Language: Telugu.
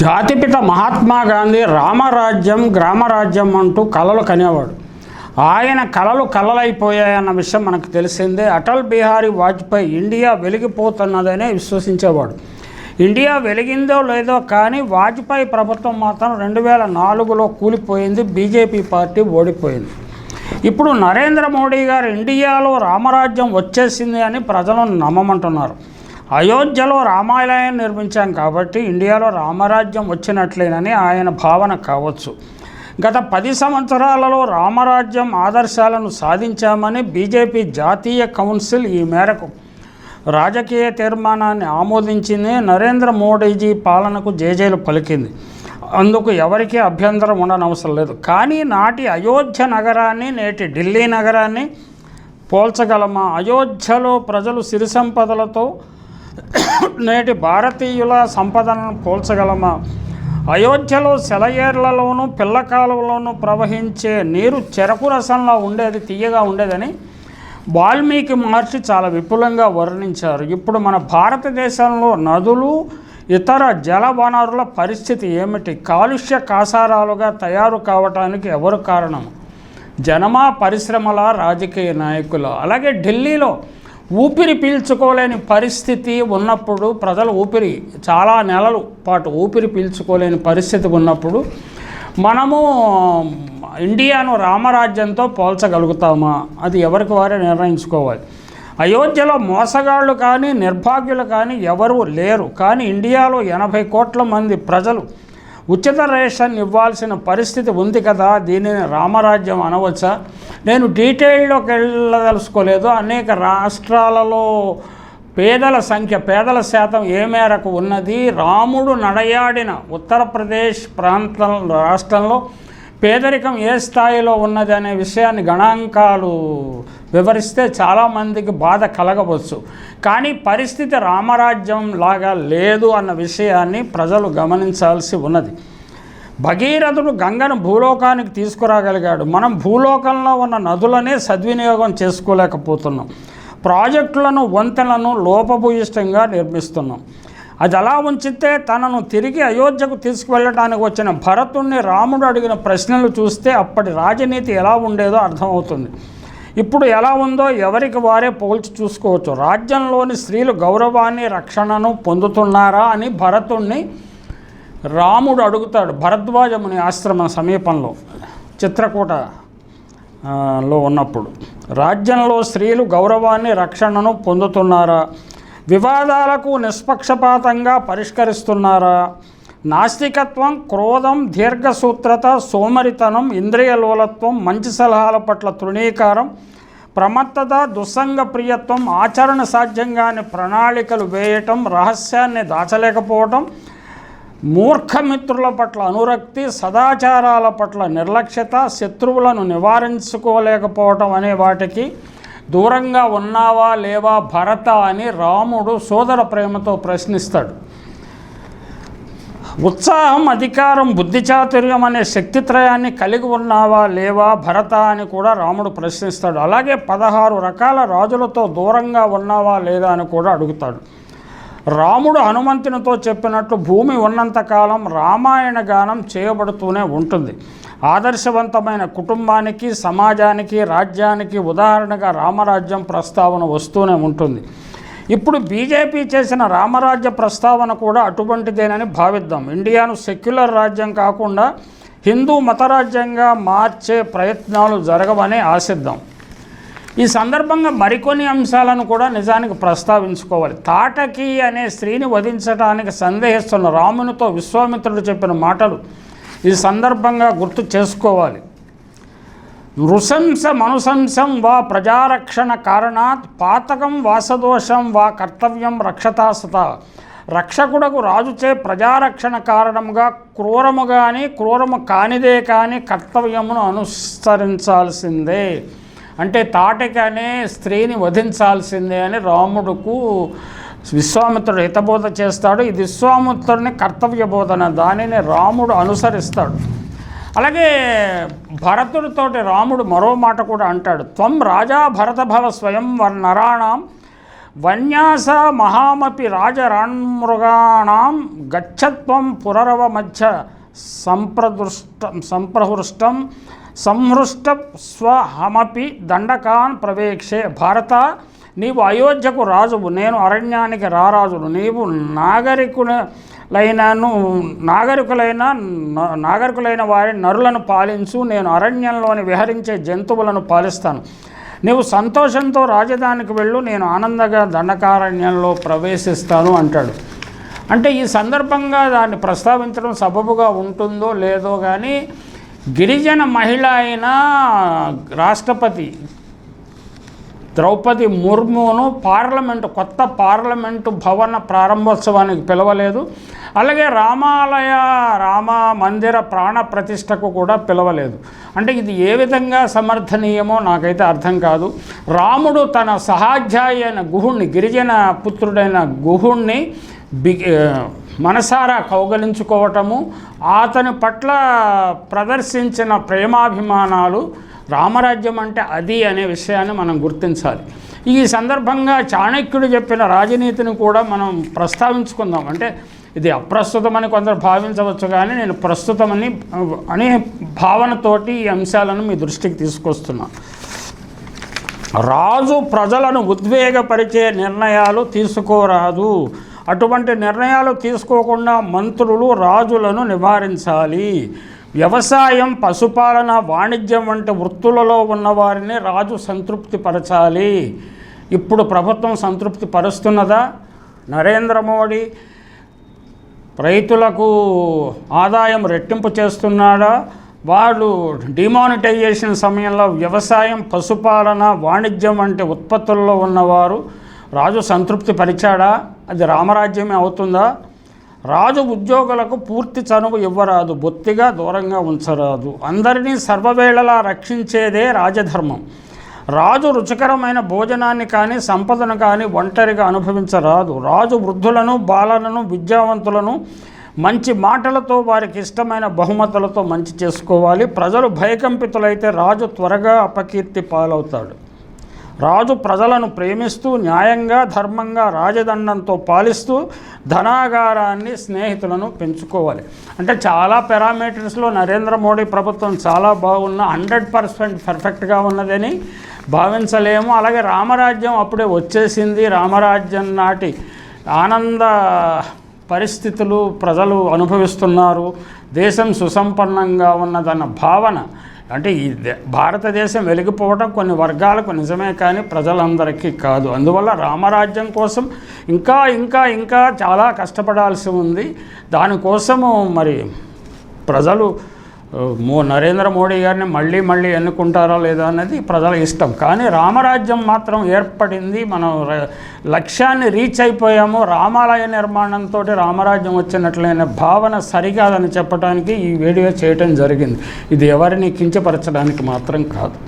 జాతిపిత మహాత్మా గాంధీ రామరాజ్యం గ్రామరాజ్యం అంటూ కలలు కనేవాడు. ఆయన కలలు కలలైపోయాయన్న విషయం మనకు తెలిసిందే. అటల్ బిహారీ వాజ్పేయి ఇండియా వెలిగిపోతున్నదనే విశ్వసించేవాడు. ఇండియా వెలిగిందో లేదో కానీ వాజ్పేయి ప్రభుత్వం మాత్రం రెండు వేల నాలుగులో కూలిపోయింది. బీజేపీ పార్టీ ఓడిపోయింది. ఇప్పుడు నరేంద్ర మోడీ గారు ఇండియాలో రామరాజ్యం వచ్చేసింది అని ప్రజలను నమ్మమంటున్నారు. అయోధ్యలో రామాలయం నిర్మించాం కాబట్టి ఇండియాలో రామరాజ్యం వచ్చినట్లేనని ఆయన భావన కావచ్చు. గత పది సంవత్సరాలలో రామరాజ్యం ఆదర్శాలను సాధించామని బీజేపీ జాతీయ కౌన్సిల్ ఈ మేరకు రాజకీయ తీర్మానాన్ని ఆమోదించింది. నరేంద్ర మోడీజీ పాలనకు జేజేలు పలికింది. అందుకు ఎవరికీ అభ్యంతరం ఉండనవసరం లేదు. కానీ నాటి అయోధ్య నగరాన్ని నేటి ఢిల్లీ నగరాన్ని పోల్చగలమా? అయోధ్యలో ప్రజలు సిరి సంపదలతో నేటి భారతీయుల సంపదను పోల్చగలమా? అయోధ్యలో సెలయేర్లలోనూ పిల్లకాలువలోనూ ప్రవహించే నీరు చెరకు రసంలో ఉండేది తీయగా ఉండేదని వాల్మీకి మహర్షి చాలా విపులంగా వర్ణించారు. ఇప్పుడు మన భారతదేశంలో నదులు ఇతర జల వనరుల పరిస్థితి ఏమిటి? కాలుష్య కాసారాలుగా తయారు కావటానికి ఎవరు కారణం? జనమా పరిశ్రమల రాజకీయ నాయకులు. అలాగే ఢిల్లీలో ఊపిరి పీల్చుకోలేని పరిస్థితి ఉన్నప్పుడు ప్రజలు ఊపిరి చాలా నెలలు పాటు ఊపిరి పీల్చుకోలేని పరిస్థితి ఉన్నప్పుడు మనము ఇండియాను రామరాజ్యంతో పోల్చగలుగుతామా? అది ఎవరికి వారే నిర్ణయించుకోవాలి. అయోధ్యలో మోసగాళ్ళు కానీ నిర్భాగ్యులు కానీ ఎవరూ లేరు. కానీ ఇండియాలో ఎనభై కోట్ల మంది ప్రజలు ఉచిత రేషన్ ఇవ్వాల్సిన పరిస్థితి ఉంది కదా? దీనిని రామరాజ్యం అనవచ్చా? నేను డీటెయిల్లోకి వెళ్ళదలుచుకోలేదు. అనేక రాష్ట్రాలలో పేదల సంఖ్య పేదల శాతం ఏ మేరకు ఉన్నది? రాముడు నడయాడిన ఉత్తరప్రదేశ్ ప్రాంతం రాష్ట్రంలో పేదరికం ఏ స్థాయిలో ఉన్నది అనే విషయాన్ని గణాంకాలు వివరిస్తే చాలామందికి బాధ కలగవచ్చు. కానీ పరిస్థితి రామరాజ్యం లాగా లేదు అన్న విషయాన్ని ప్రజలు గమనించాల్సి ఉన్నది. భగీరథుడు గంగను భూలోకానికి తీసుకురాగలిగాడు. మనం భూలోకంలో ఉన్న నదులనే సద్వినియోగం చేసుకోలేకపోతున్నాం. ప్రాజెక్టులను వంతెనలను లోపభూయిష్టంగా నిర్మిస్తున్నాం. అది అలా ఉంచితే తనను తిరిగి అయోధ్యకు తీసుకువెళ్ళడానికి వచ్చిన భరతుణ్ణి రాముడు అడిగిన ప్రశ్నలు చూస్తే అప్పటి రాజనీతి ఎలా ఉండేదో అర్థమవుతుంది. ఇప్పుడు ఎలా ఉందో ఎవరికి వారే పోల్చి చూసుకోవచ్చు. రాజ్యంలోని స్త్రీలు గౌరవాన్ని రక్షణను పొందుతున్నారా అని భరతుణ్ణి రాముడు అడుగుతాడు భరద్వాజముని ఆశ్రమం సమీపంలో చిత్రకూట లో ఉన్నప్పుడు రాజ్యంలో స్త్రీలు గౌరవాన్ని రక్షణను పొందుతున్నారా? వివాదాలకు నిష్పక్షపాతంగా పరిష్కరిస్తున్నారా? నాస్తికత్వం క్రోధం దీర్ఘసూత్రత సోమరితనం ఇంద్రియలోలత్వం మంచి సలహాల పట్ల తృణీకారం ప్రమత్తత దుస్సంగ ప్రియత్వం ఆచరణ సాధ్యంగాని ప్రణాళికలు వేయటం రహస్యాన్ని దాచలేకపోవటం మూర్ఖమిత్రుల పట్ల అనురక్తి సదాచారాల పట్ల నిర్లక్ష్యత శత్రువులను నివారించుకోలేకపోవటం అనే వాటికి దూరంగా ఉన్నావా లేవా భరత అని రాముడు సోదర ప్రేమతో ప్రశ్నిస్తాడు. ఉత్సాహం అధికారం బుద్ధి చాతుర్యం అనే శక్తిత్రయాన్ని కలిగి ఉన్నావా లేవా భరత అని కూడా రాముడు ప్రశ్నిస్తాడు. అలాగే పదహారు రకాల రాజులతో దూరంగా ఉన్నావా లేదా అని కూడా అడుగుతాడు. రాముడు హనుమంతునితో చెప్పినట్లు భూమి ఉన్నంతకాలం రామాయణ గానం చేయబడుతూనే ఉంటుంది. ఆదర్శవంతమైన కుటుంబానికి సమాజానికి రాజ్యానికి ఉదాహరణగా రామరాజ్యం ప్రస్తావన వస్తూనే ఉంటుంది. ఇప్పుడు బీజేపీ చేసిన రామరాజ్య ప్రస్తావన కూడా అటువంటిదేనని భావిద్దాం. ఇండియాను సెక్యులర్ రాజ్యం కాకుండా హిందూ మతరాజ్యంగా మార్చే ప్రయత్నాలు జరగవని ఆశిద్దాం. ఈ సందర్భంగా మరికొన్ని అంశాలను కూడా నిజానికి ప్రస్తావించుకోవాలి. తాటకి అనే స్త్రీని వధించడానికి సందేహిస్తున్న రామునితో విశ్వామిత్రుడు చెప్పిన మాటలు ఈ సందర్భంగా గుర్తు చేసుకోవాలి. నృశంస మనుశంసం వా ప్రజారక్షణ కారణాత్ పాతకం వాసదోషం వా కర్తవ్యం రక్షతాసత. రక్షకుడకు రాజుచే ప్రజారక్షణ కారణంగా క్రూరము కానీ క్రూరము కానిదే కానీ కర్తవ్యమును అనుసరించాల్సిందే. అంటే తాటకనే స్త్రీని వధించాల్సిందే అని రాముడుకు విశ్వామిత్రుడు హితబోధ చేస్తాడు. ఇది విశ్వామిత్రుడిని కర్తవ్య బోధన దానిని రాముడు అనుసరిస్తాడు. అలాగే భరతుడితోటి రాముడు మరో మాట కూడా అంటాడు. త్వం రాజా భరత భవ స్వయం నరాణం వన్యాస మహామపి రాజరాణమృగాణం గచ్చత్వం పురరవ మధ్య సంప్రదృష్టం సంప్రహృష్టం సంహృష్ట స్వహమపి దండకాన్ ప్రవేక్షే. భారత నీవు అయోధ్యకు రాజువు నేను అరణ్యానికి రారాజును. నీవు నాగరికులైనను నాగరికులైన నాగరికులైన వారి నరులను పాలించు. నేను అరణ్యంలోని విహరించే జంతువులను పాలిస్తాను. నీవు సంతోషంతో రాజధానికి వెళ్ళు. నేను ఆనందంగా దండకారణ్యంలో ప్రవేశిస్తాను అంటాడు. అంటే ఈ సందర్భంగా దాన్ని ప్రస్తావించడం సబబుగా ఉంటుందో లేదో కానీ గిరిజన మహిళ అయిన రాష్ట్రపతి ద్రౌపది ముర్మును పార్లమెంటు కొత్త పార్లమెంటు భవన ప్రారంభోత్సవానికి పిలవలేదు. అలాగే రామాలయ రామ మందిర ప్రాణ ప్రతిష్టకు కూడా పిలవలేదు. అంటే ఇది ఏ విధంగా సమర్థనీయమో నాకైతే అర్థం కాదు. రాముడు తన సహాధ్యాయైన అయిన గుహుణ్ణి గిరిజన పుత్రుడైన గుహుణ్ణి బి మనసారా కౌగలించుకోవటము అతని పట్ల ప్రదర్శించిన ప్రేమాభిమానాలు రామరాజ్యం అంటే అది అనే విషయాన్ని మనం గుర్తించాలి. ఈ సందర్భంగా చాణక్యుడు చెప్పిన రాజనీతిని కూడా మనం ప్రస్తావించుకుందాం. అంటే ఇది అప్రస్తుతమని కొందరు భావించవచ్చు కానీ నేను ప్రస్తుతమని అనే భావనతోటి ఈ అంశాలను మీ దృష్టికి తీసుకొస్తున్నాను రాజు ప్రజలను ఉద్వేగపరిచే నిర్ణయాలు తీసుకోరాదు. అటువంటి నిర్ణయాలు తీసుకోకుండా మంత్రులు రాజులను నివారించాలి. వ్యవసాయం పశుపాలన వాణిజ్యం వంటి వృత్తులలో ఉన్నవారిని రాజు సంతృప్తిపరచాలి. ఇప్పుడు ప్రభుత్వం సంతృప్తి పరుస్తున్నదా నరేంద్ర మోడీ రైతులకు ఆదాయం రెట్టింపు చేస్తున్నాడా? వాళ్ళు డిమానిటైజేషన్ సమయంలో వ్యవసాయం పశుపాలన వాణిజ్యం వంటి ఉత్పత్తుల్లో ఉన్నవారు రాజు సంతృప్తి పరిచాడా అది రామరాజ్యమే అవుతుందా? రాజు ఉద్యోగులకు పూర్తి చనువు ఇవ్వరాదు బొత్తిగా దూరంగా ఉంచరాదు. అందరినీ సర్వవేళలా రక్షించేదే రాజధర్మం. రాజు రుచికరమైన భోజనాన్ని కానీ సంపదను కానీ ఒంటరిగా అనుభవించరాదు. రాజు వృద్ధులను బాలలను విద్యావంతులను మంచి మాటలతో వారికి ఇష్టమైన బహుమతులతో మంచి చేసుకోవాలి. ప్రజలు భయకంపితులైతే రాజు త్వరగా అపకీర్తి పాలవుతాడు. రాజు ప్రజలను ప్రేమిస్తూ న్యాయంగా ధర్మంగా రాజదండంతో పాలిస్తూ ధనాగారాన్ని స్నేహితులను పెంచుకోవాలి. అంటే చాలా పారామీటర్స్లో నరేంద్ర మోడీ ప్రభుత్వం చాలా బాగున్న హండ్రెడ్ పర్సెంట్ పర్ఫెక్ట్గా ఉన్నదని భావించలేము. అలాగే రామరాజ్యం అప్పుడే వచ్చేసింది. రామరాజ్యం నాటి ఆనంద పరిస్థితులు ప్రజలు అనుభవిస్తున్నారు. దేశం సుసంపన్నంగా ఉన్నదన్న భావన అంటే ఈ భారతదేశం వెలిగిపోవడం కొన్ని వర్గాలకు నిజమే కానీ ప్రజలందరికీ కాదు. అందువల్ల రామరాజ్యం కోసం ఇంకా ఇంకా ఇంకా చాలా కష్టపడాల్సి ఉంది. దానికోసము మరి ప్రజలు మో నరేంద్ర మోడీ గారిని మళ్ళీ మళ్ళీ ఎన్నుకుంటారా లేదా అనేది ప్రజల ఇష్టం. కానీ రామరాజ్యం మాత్రం ఏర్పడింది మనం లక్ష్యాన్ని రీచ్ అయిపోయాము రామాలయ నిర్మాణంతో రామరాజ్యం వచ్చినట్లయిన భావన సరికాదని చెప్పడానికి ఈ వీడియో చేయటం జరిగింది. ఇది ఎవరిని కించపరచడానికి మాత్రం కాదు.